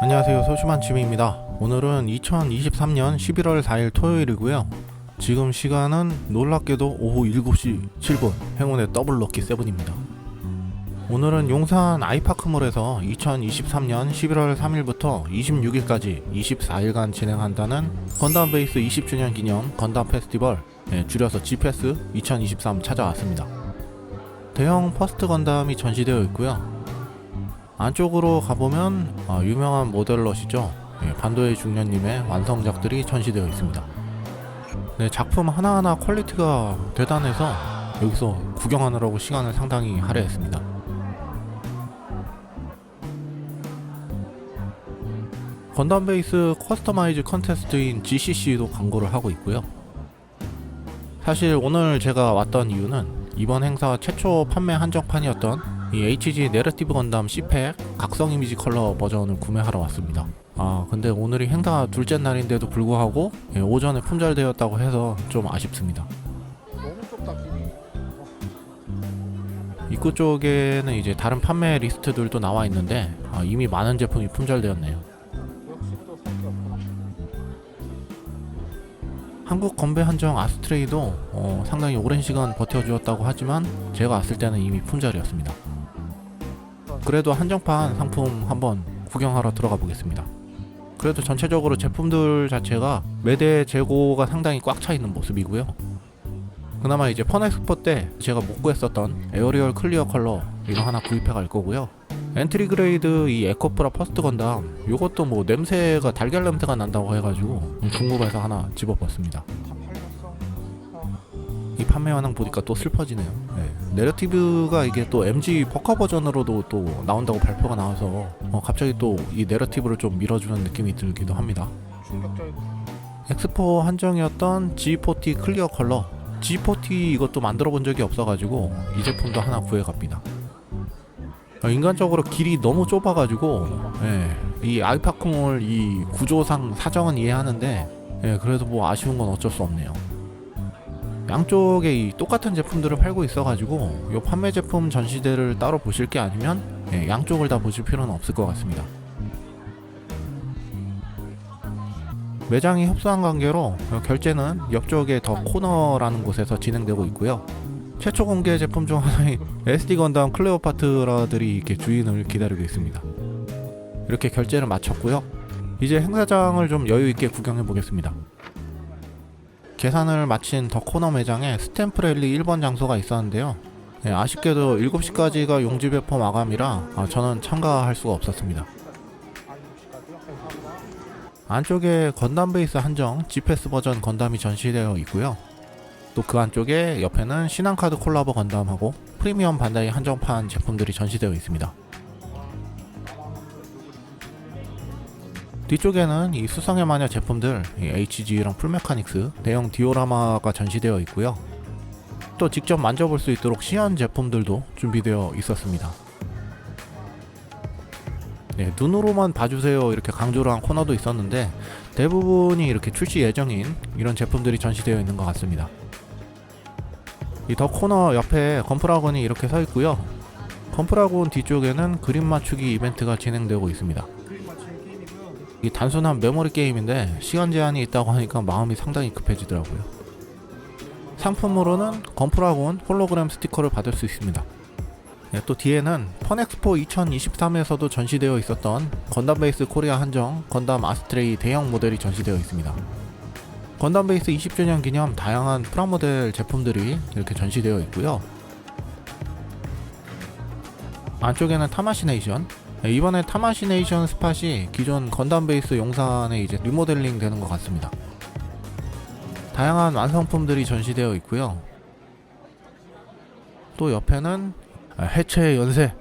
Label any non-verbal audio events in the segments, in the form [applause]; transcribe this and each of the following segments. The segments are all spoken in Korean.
안녕하세요. 소심한 지미입니다. 오늘은 2023년 11월 4일 토요일이고요. 지금 시간은 놀랍게도 오후 7시 7분 행운의 더블 럭키 세븐입니다. 오늘은 용산 아이파크몰에서 2023년 11월 3일부터 26일까지 24일간 진행한다는 건담 베이스 20주년 기념 건담 페스티벌 예, 줄여서 G패스 2023 찾아왔습니다. 대형 퍼스트 건담이 전시되어 있고요 안쪽으로 가보면 아, 유명한 모델러시죠. 예, 반도의 중년님의 완성작들이 전시되어 있습니다. 네, 작품 하나하나 퀄리티가 대단해서 여기서 구경하느라고 시간을 상당히 할애했습니다. 건담 베이스 커스터마이즈 컨테스트인 GCC도 광고를 하고 있고요. 사실 오늘 제가 왔던 이유는 이번 행사 최초 판매 한정판이었던 이 HG 내러티브 건담 C팩 각성 이미지 컬러 버전을 구매하러 왔습니다. 아 근데 오늘이 행사 둘째 날인데도 불구하고 예, 오전에 품절되었다고 해서 좀 아쉽습니다. 길이 입구 쪽에는 이제 다른 판매 리스트들도 나와 있는데 아, 이미 많은 제품이 품절되었네요. 한국 건배 한정 아스트레이도 어, 상당히 오랜 시간 버텨주었다고 하지만 제가 왔을 때는 이미 품절이었습니다. 그래도 한정판 상품 한번 구경하러 들어가 보겠습니다. 그래도 전체적으로 제품들 자체가 매대 재고가 상당히 꽉 차 있는 모습이고요. 그나마 이제 펀엑스포 때 제가 못 구했었던 에어리얼 클리어 컬러 이거 하나 구입해 갈 거고요. 엔트리 그레이드 이 에코프라 퍼스트 건담 요것도 뭐 냄새가 달걀 냄새가 난다고 해가지고 중국에서 하나 집어봤습니다. 현황 보니까 또 슬퍼지네요. 네. 내러티브가 이게 또 MG 버커 버전으로도 또 나온다고 발표가 나와서 어, 갑자기 또 이 내러티브를 좀 밀어주는 느낌이 들기도 합니다. 엑스포 한정이었던 G40 클리어 컬러 G40 이것도 만들어 본 적이 없어가지고 이 제품도 하나 구해갑니다. 어, 인간적으로 길이 너무 좁아가지고 예, 이 아이파크몰 이 구조상 사정은 이해하는데 예, 그래도 뭐 아쉬운 건 어쩔 수 없네요. 양쪽에 이 똑같은 제품들을 팔고 있어가지고 이 판매 제품 전시대를 따로 보실 게 아니면 예, 양쪽을 다 보실 필요는 없을 것 같습니다. 매장이 협소한 관계로 결제는 옆쪽의 더 코너라는 곳에서 진행되고 있고요. 최초 공개 제품 중 하나인 [laughs] SD 건담 클레오파트라들이 이렇게 주인을 기다리고 있습니다. 이렇게 결제를 마쳤고요. 이제 행사장을 좀 여유 있게 구경해 보겠습니다. 계산을 마친 더 코너 매장에 스탬프 랠리 1번 장소가 있었는데요. 네, 아쉽게도 7시까지가 용지 배포 마감이라 아, 저는 참가할 수가 없었습니다. 안쪽에 건담 베이스 한정 G패스 버전 건담이 전시되어 있고요. 또 그 안쪽에 옆에는 신한카드 콜라보 건담하고 프리미엄 반다이 한정판 제품들이 전시되어 있습니다. 뒤쪽에는 이 수성의 마녀 제품들 이 HG랑 풀메카닉스 대형 디오라마가 전시되어 있고요. 또 직접 만져볼 수 있도록 시연 제품들도 준비되어 있었습니다. 네, 눈으로만 봐주세요 이렇게 강조를 한 코너도 있었는데 대부분이 이렇게 출시 예정인 이런 제품들이 전시되어 있는 것 같습니다. 이 더 코너 옆에 건프라곤이 이렇게 서 있고요. 건프라곤 뒤쪽에는 그림 맞추기 이벤트가 진행되고 있습니다. 이 단순한 메모리 게임인데 시간 제한이 있다고 하니까 마음이 상당히 급해지더라고요. 상품으로는 건프라곤 홀로그램 스티커를 받을 수 있습니다. 네, 또 뒤에는 펀엑스포 2023에서도 전시되어 있었던 건담 베이스 코리아 한정 건담 아스트레이 대형 모델이 전시되어 있습니다. 건담 베이스 20주년 기념 다양한 프라모델 제품들이 이렇게 전시되어 있고요. 안쪽에는 타마시네이션 네, 이번에 타마시네이션 스팟이 기존 건담 베이스 용산에 이제 리모델링 되는 것 같습니다. 다양한 완성품들이 전시되어 있고요. 또 옆에는 아, 해체 연세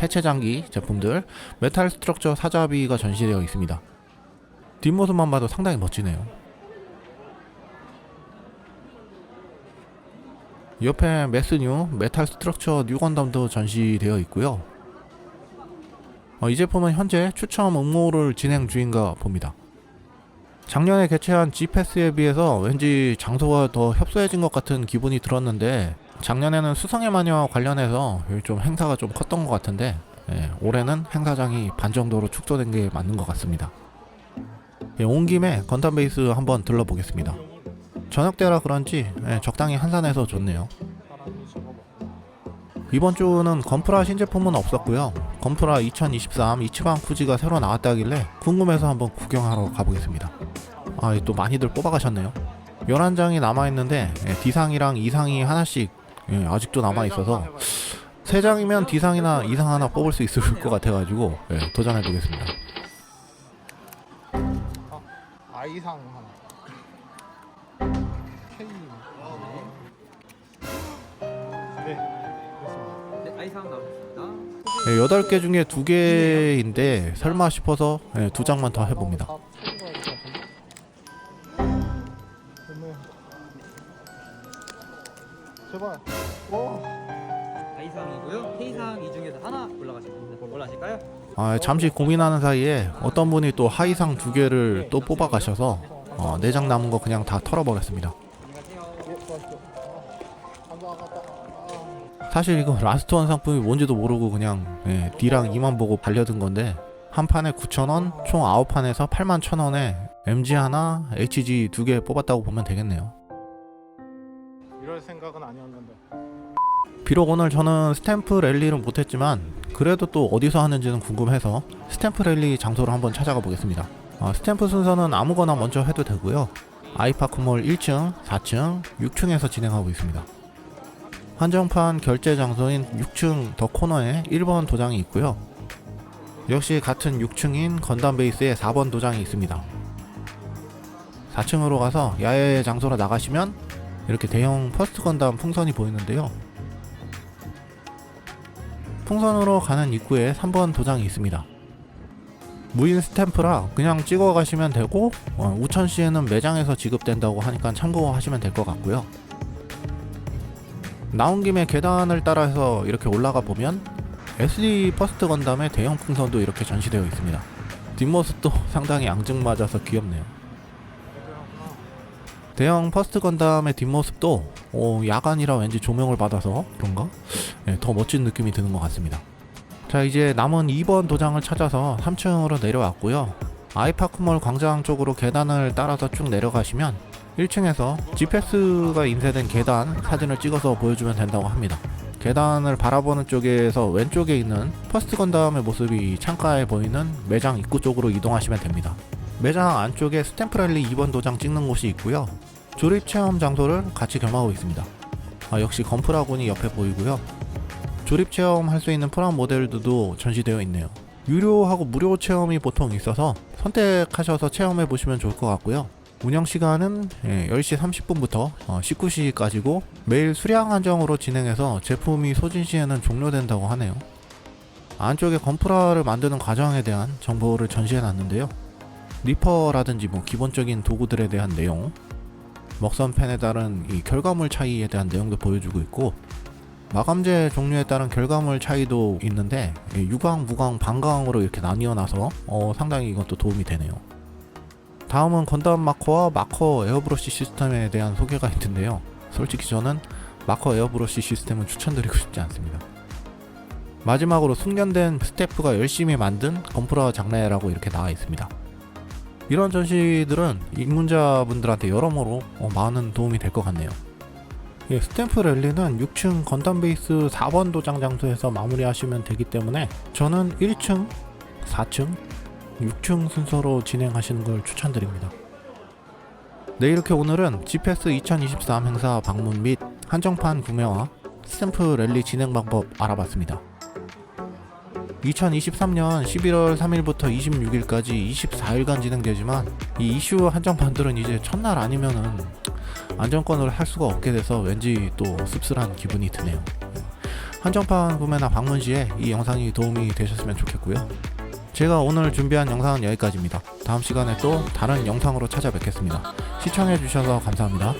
해체 장기 제품들 메탈 스트럭처 사자비가 전시되어 있습니다. 뒷모습만 봐도 상당히 멋지네요. 옆에 메스뉴 메탈 스트럭처 뉴 건담도 전시되어 있고요. 어, 이 제품은 현재 추첨 응모를 진행 중인가 봅니다. 작년에 개최한 G패스에 비해서 왠지 장소가 더 협소해진 것 같은 기분이 들었는데 작년에는 수성의 마녀 관련해서 좀 행사가 좀 컸던 것 같은데 예, 올해는 행사장이 반 정도로 축소된 게 맞는 것 같습니다. 예, 온 김에 건담 베이스 한번 들러보겠습니다. 저녁 때라 그런지 예, 적당히 한산해서 좋네요. 이번 주는 건프라 신제품은 없었고요. 건프라 2023 이치방 쿠지가 새로 나왔다길래 궁금해서 한번 구경하러 가보겠습니다. 아, 또 많이들 뽑아가셨네요. 11장이 남아있는데 예, D상이랑 E상이 하나씩 예, 아직도 남아있어서 3장이면 D상이나 E상 하나 뽑을 수 있을 것 같아가지고 예, 도전해보겠습니다. 아이상 하나 K 네 네, 아이상 나오셨습니다. 예, 8개 중에 2개인데 설마 싶어서 예, 2장만 더 해봅니다. 제발. K상 이 중에서 하나. 올라가실까요? 아, 잠시 고민하는 사이에 어떤 분이 또 하이상 두 개를 또 뽑아 가셔서 어, 4장 남은 거 그냥 다 털어버렸습니다. 사실 이거 라스트 원 상품이 뭔지도 모르고 그냥 예, D랑 2만 보고 달려든 건데 한 판에 9,000원, 총 9판에서 8만 1,000원에 MG 하나, HG 두 개 뽑았다고 보면 되겠네요. 이럴 생각은 아니었는데. 비록 오늘 저는 스탬프 랠리는 못했지만 그래도 또 어디서 하는지는 궁금해서 스탬프 랠리 장소를 한번 찾아가 보겠습니다. 어, 스탬프 순서는 아무거나 먼저 해도 되고요. 아이파크몰 1층, 4층, 6층에서 진행하고 있습니다. 한정판 결제 장소인 6층 더 코너에 1번 도장이 있고요. 역시 같은 6층인 건담 베이스에 4번 도장이 있습니다. 4층으로 가서 야외 장소로 나가시면 이렇게 대형 퍼스트 건담 풍선이 보이는데요. 풍선으로 가는 입구에 3번 도장이 있습니다. 무인 스탬프라 그냥 찍어 가시면 되고 어, 우천시에는 매장에서 지급된다고 하니까 참고하시면 될 것 같고요. 나온 김에 계단을 따라서 이렇게 올라가 보면 SD 퍼스트 건담의 대형 풍선도 이렇게 전시되어 있습니다. 뒷모습도 상당히 앙증맞아서 귀엽네요. 대형 퍼스트 건담의 뒷모습도 어, 야간이라 왠지 조명을 받아서 그런가? 예, 더 멋진 느낌이 드는 것 같습니다. 자 이제 남은 2번 도장을 찾아서 3층으로 내려왔고요. 아이파크몰 광장 쪽으로 계단을 따라서 쭉 내려가시면 1층에서 GPS가 인쇄된 계단 사진을 찍어서 보여주면 된다고 합니다. 계단을 바라보는 쪽에서 왼쪽에 있는 퍼스트 건담의 모습이 창가에 보이는 매장 입구 쪽으로 이동하시면 됩니다. 매장 안쪽에 스탬프 랠리 2번 도장 찍는 곳이 있고요. 조립 체험 장소를 같이 겸하고 있습니다. 아, 역시 건프라군이 옆에 보이고요. 조립 체험 할 수 있는 프람 모델들도 전시되어 있네요. 유료하고 무료 체험이 보통 있어서 선택하셔서 체험해 보시면 좋을 것 같고요. 운영 시간은 예, 10시 30분부터 19시까지고 매일 수량 한정으로 진행해서 제품이 소진 시에는 종료된다고 하네요. 안쪽에 건프라를 만드는 과정에 대한 정보를 전시해 놨는데요. 리퍼라든지 뭐 기본적인 도구들에 대한 내용, 먹선펜에 따른 이 결과물 차이에 대한 내용도 보여주고 있고 마감재 종류에 따른 결과물 차이도 있는데 이 유광, 무광, 반광으로 이렇게 나뉘어 놔서 어, 상당히 이것도 도움이 되네요. 다음은 건담 마커와 마커 에어브러시 시스템에 대한 소개가 있는데요. 솔직히 저는 마커 에어브러시 시스템은 추천드리고 싶지 않습니다. 마지막으로 숙련된 스태프가 열심히 만든 건프라 장르라고 이렇게 나와 있습니다. 이런 전시들은 입문자분들한테 여러모로 어, 많은 도움이 될 것 같네요. 예, 스탬프 랠리는 6층 건담 베이스 4번 도장 장소에서 마무리하시면 되기 때문에 저는 1층, 4층, 6층 순서로 진행하시는 걸 추천드립니다. 네, 이렇게 오늘은 GPS 2023 행사 방문 및 한정판 구매와 스탬프 랠리 진행 방법 알아봤습니다. 2023년 11월 3일부터 26일까지 24일간 진행되지만 이 이슈 한정판들은 이제 첫날 아니면은 안정권을 할 수가 없게 돼서 왠지 또 씁쓸한 기분이 드네요. 한정판 구매나 방문 시에 이 영상이 도움이 되셨으면 좋겠고요. 제가 오늘 준비한 영상은 여기까지입니다. 다음 시간에 또 다른 영상으로 찾아뵙겠습니다. 시청해주셔서 감사합니다.